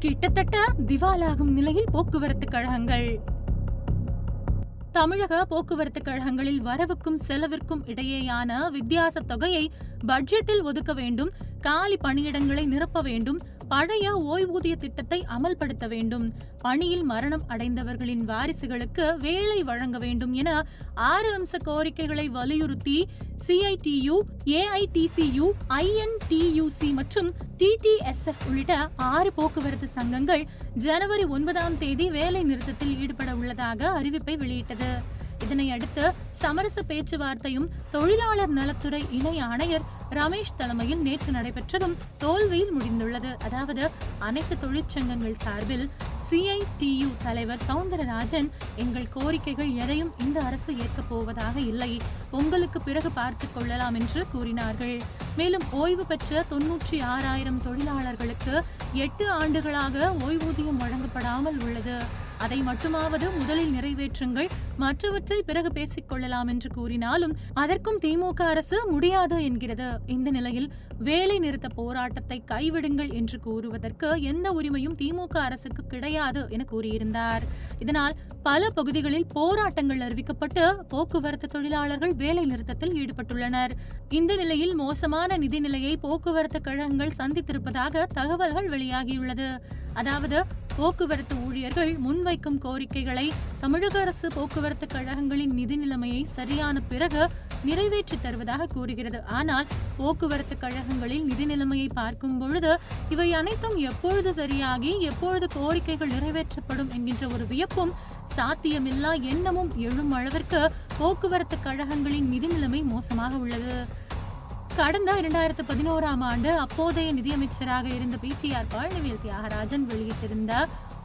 கிட்டத்தட்ட திவாலாகும் நிலையில் போக்குவரத்து கழகங்கள். தமிழக போக்குவரத்து கழகங்களில் வரவுக்கும் செலவிற்கும் இடையேயான வித்தியாச தொகையை பட்ஜெட்டில் ஒதுக்க வேண்டும் காலி பணியிடங்களை நிரப்ப வேண்டும் பழைய ஓய்வூதிய திட்டத்தை அமல்படுத்த வேண்டும். பணியில் மரணம் அடைந்தவர்களின் வாரிசுகளுக்கு வேலை வழங்க வேண்டும் என ஆறு அம்ச கோரிக்கைகளை வலியுறுத்தி சிஐடியு ஏஐடிசியு ஐஎன்டியூசி மற்றும் டிடிஎஸ்எஃப் உள்ளிட்ட ஆறு போக்குவரத்து சங்கங்கள் ஜனவரி ஒன்பதாம் தேதி வேலை நிறுத்தத்தில் ஈடுபட உள்ளதாக அறிவிப்பை வெளியிட்டது. இதனையடுத்து சமரச பேச்சுவார்த்தையும் தொழிலாளர் நலத்துறை இணை ஆணையர் ரமேஷ் தலைமையில் நேற்று நடைபெற்றதும் தோல்வியில் முடிந்துள்ளது. அதாவது அனைத்து தொழிற்சங்கங்கள் சார்பில் சிஐடியு தலைவர் சவுந்தரராஜன் எங்கள் கோரிக்கைகள் எதையும் இந்த அரசு ஏற்கப் போவதாக இல்லை. பொங்கலுக்கு பிறகு பார்த்துக் கொள்ளலாம் என்று கூறினார்கள். மேலும் ஓய்வு பெற்ற தொன்னூற்றி ஆறாயிரம் தொழிலாளர்களுக்கு எட்டு ஆண்டுகளாக ஓய்வூதியம் வழங்கப்படாமல் உள்ளது. அதை மட்டுமாவது முதலில் நிறைவேற்றுங்கள். மற்றவற்றை பிறகு பேசிக் கொள்ளலாம் என்று கூறினாலும் அதற்கும் திமுக அரசு முடியாது என்கிறது. இந்த நிலையில் வேலை நிறுத்த போராட்டத்தை கைவிடுங்கள் என்று கூறுவதற்கு எந்த உரிமையும் திமுக அரசுக்கு கிடையாது என கூறியிருந்தார். இதனால் பல பகுதிகளில் போராட்டங்கள் அறிவிக்கப்பட்டு போக்குவரத்து தொழிலாளர்கள் வேலை நிறுத்தத்தில் ஈடுபட்டுள்ளனர். இந்த நிலையில் மோசமான நிதி நிலையை போக்குவரத்து கழகங்கள் சந்தித்திருப்பதாக தகவல்கள் வெளியாகியுள்ளது. அதாவது போக்குவரத்து ஊழியர்கள் முன்வைக்கும் கோரிக்கைகளை தமிழக அரசு போக்குவரத்து கழகங்களின் நிதி நிலைமையை சரியான பிறகு நிறைவேற்றி தருவதாக கூறுகிறது. ஆனால் போக்குவரத்து கழகங்களில் நிதி நிலைமையை பார்க்கும் பொழுது இவை அனைத்தும் எப்பொழுது சரியாகி எப்பொழுது கோரிக்கைகள் நிறைவேற்றப்படும் என்கின்ற ஒரு வியப்பும் சாத்தியமில்லா எண்ணமும் எழும் அளவிற்கு போக்குவரத்து கழகங்களின் நிதி நிலைமை மோசமாக உள்ளது. கடந்த இரண்டாயிரத்து பதினோராம் ஆண்டு அப்போதைய நிதியமைச்சராக இருந்த பிடிஆர் பழனிவேல் தியாகராஜன் வெளியிட்டிருந்த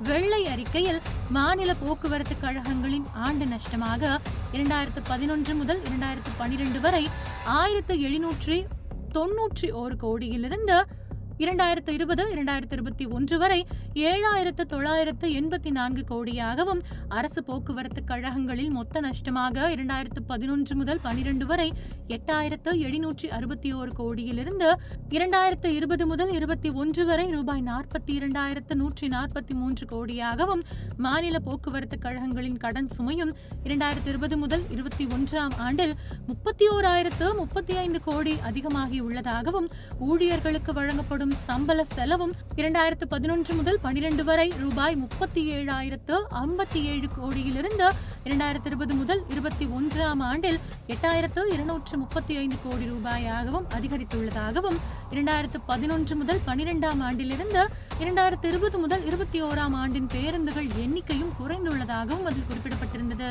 வெள்ளை அறிக்கையில் மாநில போக்குவரத்து கழகங்களின் ஆண்டு நஷ்டமாக இரண்டாயிரத்து பதினொன்று முதல் இரண்டாயிரத்து பனிரெண்டு வரை ஆயிரத்து எழுநூற்றி தொன்னூற்றி ஒரு கோடியிலிருந்து இரண்டாயிரத்து இருபது இரண்டாயிரத்து இருபத்தி ஒன்று வரை ஏழாயிரத்து தொள்ளாயிரத்து எண்பத்தி நான்கு கோடியாகவும் அரசு போக்குவரத்து கழகங்களில் மொத்த நஷ்டமாக இரண்டாயிரத்து பதினொன்று முதல் பனிரெண்டு வரை எட்டாயிரத்து எழுநூற்றி அறுபத்தி ஓரு கோடியிலிருந்து இரண்டாயிரத்து இருபது முதல் இருபத்தி ஒன்று வரை ரூபாய் நாற்பத்தி இரண்டாயிரத்து நூற்றி நாற்பத்தி மூன்று கோடியாகவும் மாநில போக்குவரத்து கழகங்களின் கடன் சுமையும் இரண்டாயிரத்து இருபது முதல் இருபத்தி ஒன்றாம் ஆண்டில் முப்பத்தி ஓராயிரத்து முப்பத்தி ஐந்து கோடி அதிகமாகியுள்ளதாகவும் ஊழியர்களுக்கு வழங்கப்படும் சம்பள செலவும் இரண்டாயிரத்து பதினொன்று முதல் பனிரெண்டு வரை ரூபாய் முப்பத்தி ஏழாயிரத்து ஐம்பத்தி ஏழு கோடியிலிருந்து இரண்டாயிரத்து இருபது முதல் இருபத்தி ஒன்றாம் ஆண்டில் எட்டாயிரத்து இருநூற்று முப்பத்தி ஐந்து கோடி ரூபாயாகவும் அதிகரித்துள்ளதாகவும் இரண்டாயிரத்து பதினொன்று முதல் பனிரெண்டாம் ஆண்டிலிருந்து இரண்டாயிரத்து இருபது முதல் இருபத்தி ஓராம் ஆண்டின் பேருந்துகள் எண்ணிக்கையும் குறைந்துள்ளதாகவும் அதில் குறிப்பிடப்பட்டிருந்தது.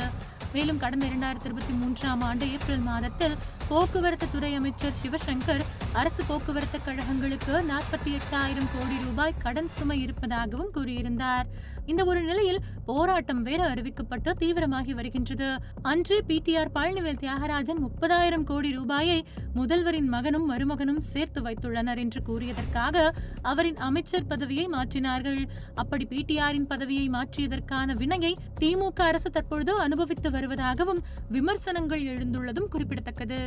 மேலும் கடந்த இரண்டாயிரத்தி இருபத்தி மூன்றாம் ஆண்டு ஏப்ரல் மாதத்தில் போக்குவரத்து துறை அமைச்சர் சிவசங்கர் அரசு போக்குவரத்து கழகங்களுக்கு நாற்பத்தி எட்டாயிரம் கோடி ரூபாய் கடன் சுமை இருப்பதாகவும் கூறியிருந்தார். இந்த ஒரு நிலையில் போராட்டம் வேறு அறிவிக்கப்பட்டு தீவிரமாகி வருகின்றது. அன்று பிடிஆர் பழனிவேல் தியாகராஜன் முப்பதாயிரம் கோடி ரூபாயை முதல்வரின் மகனும் மருமகனும் சேர்த்து வைத்துள்ளனர் என்று கூறியதற்காக அவரின் அமைச்சர் பதவியை மாற்றினார்கள். அப்படி பிடிஆரின் பதவியை மாற்றியதற்கான வினையை திமுக அரசு தற்பொழுது அனுபவித்து வருவதாகவும் விமர்சனங்கள் எழுந்துள்ளதும் குறிப்பிடத்தக்கது.